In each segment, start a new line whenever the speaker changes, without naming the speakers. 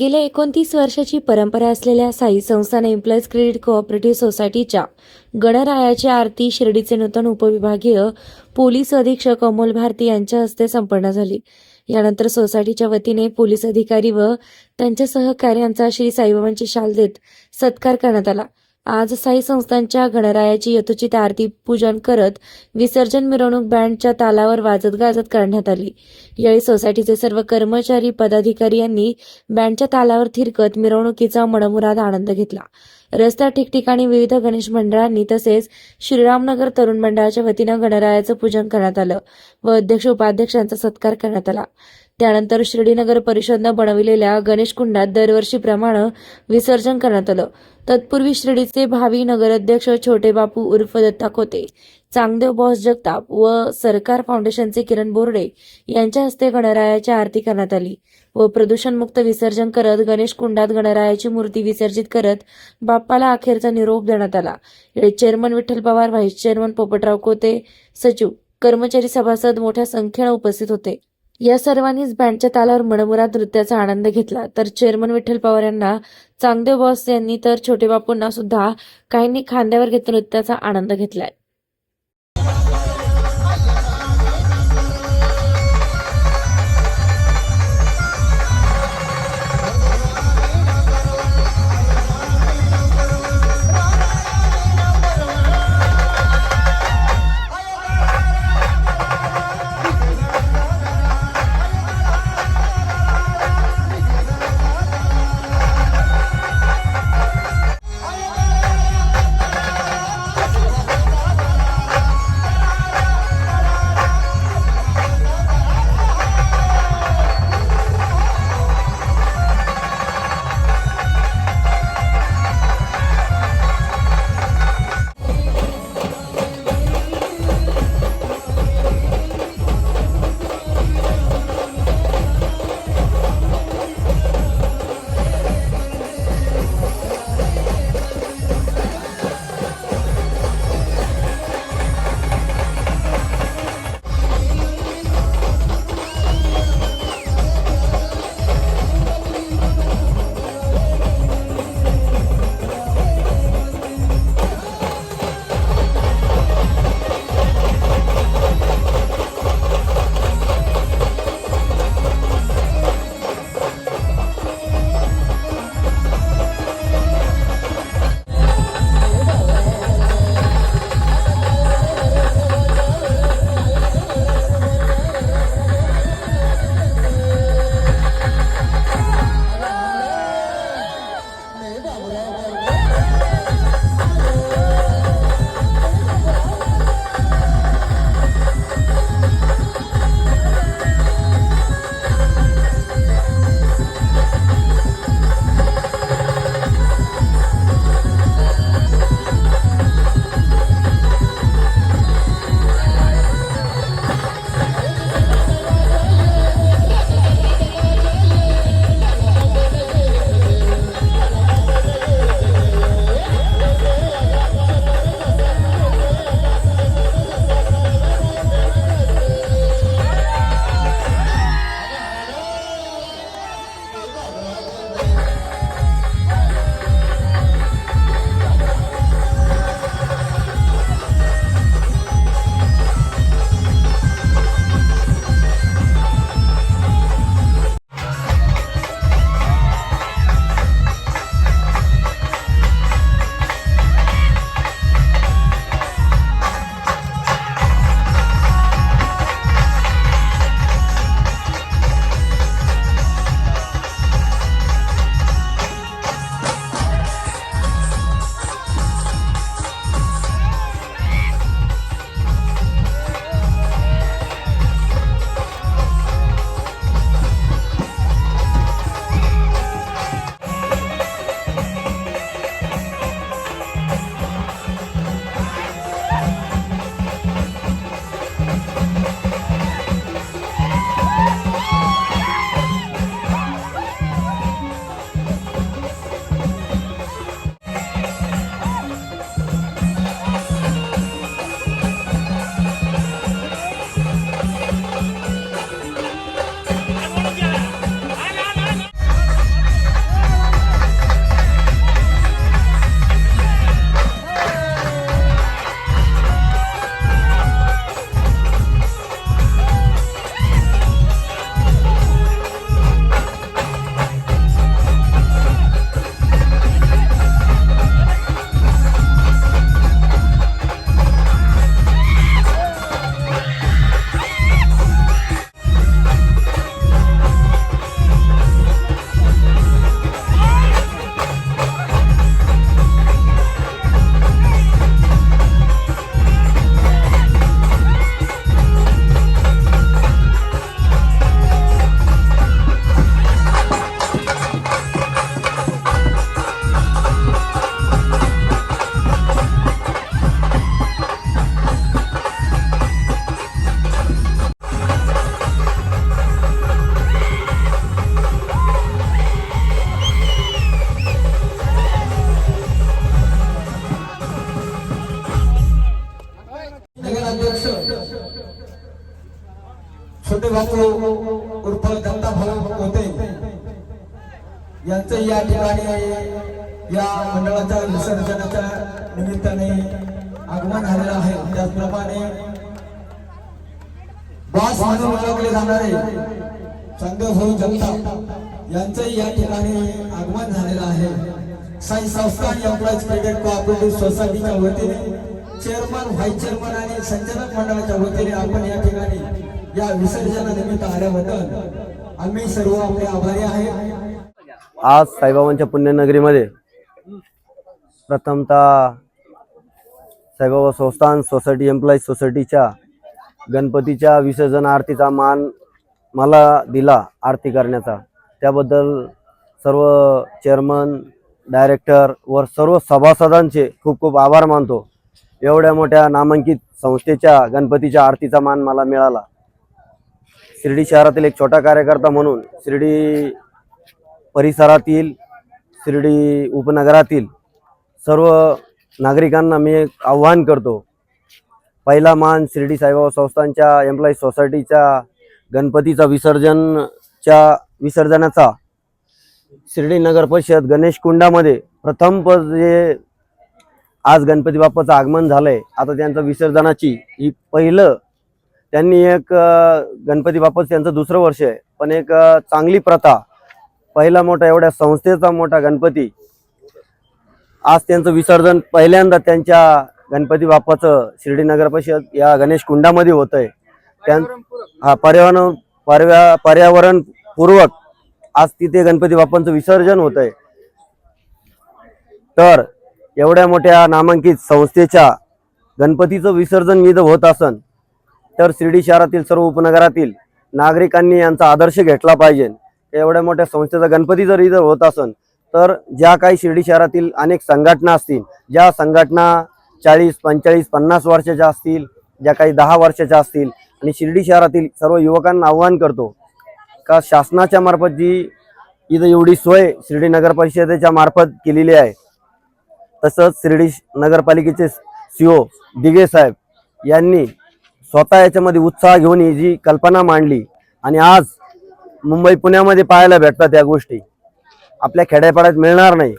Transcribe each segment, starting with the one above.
गेल्या एकोणतीस वर्षाची परंपरा असलेल्या साई संस्थान एम्प्लॉईज क्रेडिट कोऑपरेटिव्ह सोसायटीच्या गणरायाची आरती शिर्डीचे नूतन उपविभागीय पोलीस अधीक्षक अमोल भारती यांच्या हस्ते संपन्न झाली. यानंतर सोसायटीच्या वतीने पोलीस अधिकारी व त्यांच्या सहकार्यांचा श्री साईबाबांची शाल देत सत्कार करण्यात आला. आज साई संस्थांच्या गणरायाची यथोचित आरती पूजन करत विसर्जन मिरवणूक बँडच्या तालावर वाजत गाजत करण्यात आली. यावेळी सोसायटीचे सर्व कर्मचारी पदाधिकारी यांनी बँडच्या तालावर थिरकत मिरवणुकीचा मनमुराद आनंद घेतला. रस्त्यात ठिकठिकाणी विविध गणेश मंडळांनी तसेच श्रीरामनगर तरुण मंडळाच्या वतीनं गणरायाचं पूजन करण्यात आलं व अध्यक्ष उपाध्यक्षांचा सत्कार करण्यात आला. त्यानंतर शिर्डीनगर परिषदनं बनविलेल्या गणेश कुंडात दरवर्षीप्रमाणे विसर्जन करण्यात आलं. तत्पूर्वी शिर्डीचे भावी नगराध्यक्ष छोटे बापू उर्फ दत्ता खोते चांगदेव बॉस जगताप व सरकार फाउंडेशनचे किरण बोर्डे यांच्या हस्ते गणरायाची आरती करण्यात आली व प्रदूषणमुक्त विसर्जन करत गणेश कुंडात गणरायाची मूर्ती विसर्जित करत बाप्पाला अखेरचा निरोप देण्यात आला. Chairman Vitthal Pawar vice chairman Popatrao Kote सचिव कर्मचारी सभासद मोठ्या संख्येनं उपस्थित होते. या सर्वांनीच बँडच्या तालावर मनमुराद नृत्याचा आनंद घेतला. तर चेअरमन विठ्ठल पवार यांना चांगदेव बॉस यांनी तर छोटे बापूंना सुद्धा काहींनी खांद्यावर घेत नृत्याचा आनंद घेतलाय.
बापू उर्फ दत्ता भाऊ होते. यांचं या ठिकाणी या मंडळाच्या विसर्जनाच्या निमित्ताने आगमन झालेलं आहे. त्याचप्रमाणे बॉस म्हणून ओळखले जाणारे चांगदेव भाऊ जनता यांचंही या ठिकाणी आगमन झालेलं आहे. साई संस्थान एम्प्लॉईज क्रेडिट कोऑपरेटिव्ह सोसायटीच्या वतीने चेअरमन व्हाईस चेअरमन आणि संचालक मंडळाच्या वतीने आपण या ठिकाणी या विसर्जनानिमित्त आल्याबद्दल आम्ही सर्व आपले आभारी आहे
आज साईबाबांच्या पुण्यनगरीमध्ये प्रथमतः साईबाबा संस्थान सोसायटी एम्प्लॉईज सोसायटीच्या गणपतीच्या विसर्जन आरतीचा मान मला दिला आरती करण्याचा. त्याबद्दल सर्व चेअरमन डायरेक्टर व सर्व सभासदांचे खूप खूप आभार मानतो. एवढ्या मोठ्या नामांकित संस्थेच्या गणपतीच्या आरतीचा मान मला मिळाला. शिर्डी शहरातील एक छोटा कार्यकर्ता म्हणून शिर्डी परिसरातील शिर्डी उपनगरातील सर्व नागरिकांना मी एक आव्हान करतो. पहिला मान शिर्डी साईबाबा संस्थांच्या एम्प्लॉईज सोसायटीच्या गणपतीचा विसर्जनच्या विसर्जनाचा शिर्डी नगर परिषद गणेश कुंडामध्ये प्रथम प- जे आज गणपती बाप्पाचं आगमन झालंय आता त्यांचं विसर्जनाची ही पहिलं त्यांनी एक गणपती बाप्पाचं त्यांचं दुसरं वर्ष आहे. पण एक चांगली प्रथा पहिला मोठा एवढ्या संस्थेचा मोठा गणपती आज त्यांचं विसर्जन पहिल्यांदा त्यांच्या गणपती बाप्पाचं शिर्डी नगर परिषद या गणेश कुंडामध्ये होत आहे त्यां हा पर्यावरण पर्या पर्यावरण पूर्वक आज तिथे गणपती बाप्पांचं विसर्जन होत आहे तर एवढ्या मोठ्या नामांकित संस्थेच्या गणपतीचं विसर्जन इथं होत असन तर शिर्डी शहरातील सर्व उपनगरातील नागरिकांनी यांचा आदर्श घेतला पाहिजे. एवढ्या मोठ्या संस्थेचा गणपती जर इथं होत असन तर ज्या काही शिर्डी शहरातील अनेक संघटना असतील ज्या संघटना चाळीस पंचेचाळीस पन्नास वर्षाच्या असतील ज्या काही दहा वर्षाच्या असतील आणि शिर्डी शहरातील सर्व युवकांना आव्हान करतो का शासनाच्या मार्फत जी इथं एवढी सोय शिर्डी नगर परिषदेच्या मार्फत केलेली आहे तसंच शिर्डी नगरपालिकेचे सीओ ओ साहेब यांनी स्वतः याच्यामध्ये उत्साह घेऊन ही जी कल्पना मांडली आणि आज मुंबई पुण्यामध्ये पाहायला भेटतात या गोष्टी. आपल्या खेड्यापाड्यात मिळणार नाही.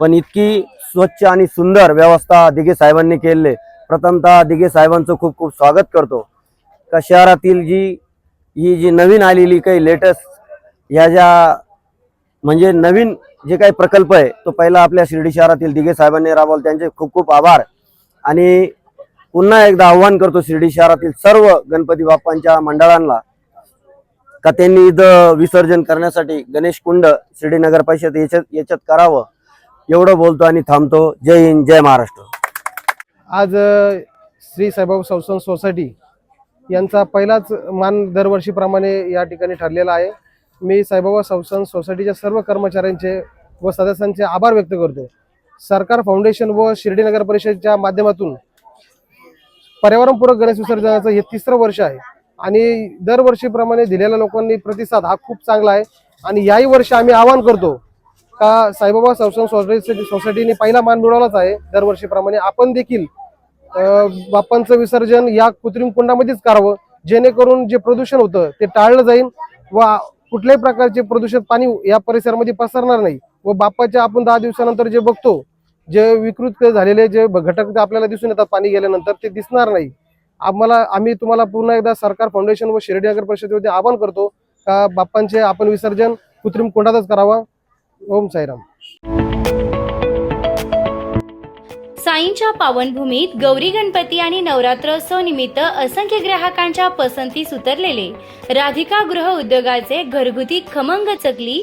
पण इतकी स्वच्छ आणि सुंदर व्यवस्था दिघे साहेबांनी केलेली प्रथमतः दिघे साहेबांचं खूप खूप स्वागत करतो. का शहरातील जी ही जी नवीन आलेली काही लेटेस्ट ह्या ज्या म्हणजे नवीन जे काही प्रकल्प आहे तो पहिला आपल्या शिर्डी शहरातील दिघे साहेबांनी राबवला. त्यांचे खूप खूप आभार. आणि पुन्हा एकदा आव्हान करतो शिर्डी शहरातील सर्व गणपती बाप्पांच्या मंडळांना का त्यांनी इथं विसर्जन करण्यासाठी गणेश कुंड शिर्डी नगर परिषद याच्यात याच्यात करावं? एवढं बोलतो आणि थांबतो. जय हिंद जय महाराष्ट्र.
आज श्री साईबाबा संस्थान सोसायटी यांचा पहिलाच मान दरवर्षीप्रमाणे या ठिकाणी ठरलेला आहे. मी साईबाबा संस्थान सोसायटीच्या सर्व कर्मचाऱ्यांचे व सदस्यांचे आभार व्यक्त करतो. सरकार फाउंडेशन व शिर्डी नगर परिषदेच्या माध्यमातून पर्यावरणपूरक गणेश विसर्जनाचं हे तिसरं वर्ष आहे. आणि दरवर्षीप्रमाणे दिलेल्या लोकांनी प्रतिसाद हा खूप चांगला आहे. आणि याही वर्षी आम्ही आवाहन करतो का साईबाबा संस्थान सोसायटी सोसायटीने पहिला मान मिळवलाच आहे. दरवर्षीप्रमाणे आपण देखील बाप्पांचं विसर्जन या कृत्रिम कुंडामध्येच करावं. जेणेकरून जे प्रदूषण होतं ते टाळलं जाईल व कुठल्याही प्रकारचे प्रदूषित पाणी या परिसरामध्ये पसरणार नाही. व बाप्पाच्या आपण दहा दिवसानंतर जे बघतो जे विकृत झालेले जे घटक आपल्याला दिसून येतात पाणी गेल्यानंतर ते दिसणार नाही. आम्हाला आम्ही तुम्हाला पुन्हा एकदा सरकार फाउंडेशन व शिर्डी नगर परिषदेवरती आवाहन करतो का बाप्पांचे आपण विसर्जन कृत्रिम कुंडातच करावा. ओम साईराम.
साईंच्या पावनभूमीत गौरी गणपती आणि नवरात्रोत्सव निमित्त असंख्य ग्राहकांच्या पसंतीस उतरलेले राधिका गृह उद्योगाचे घरगुती खमंग चकली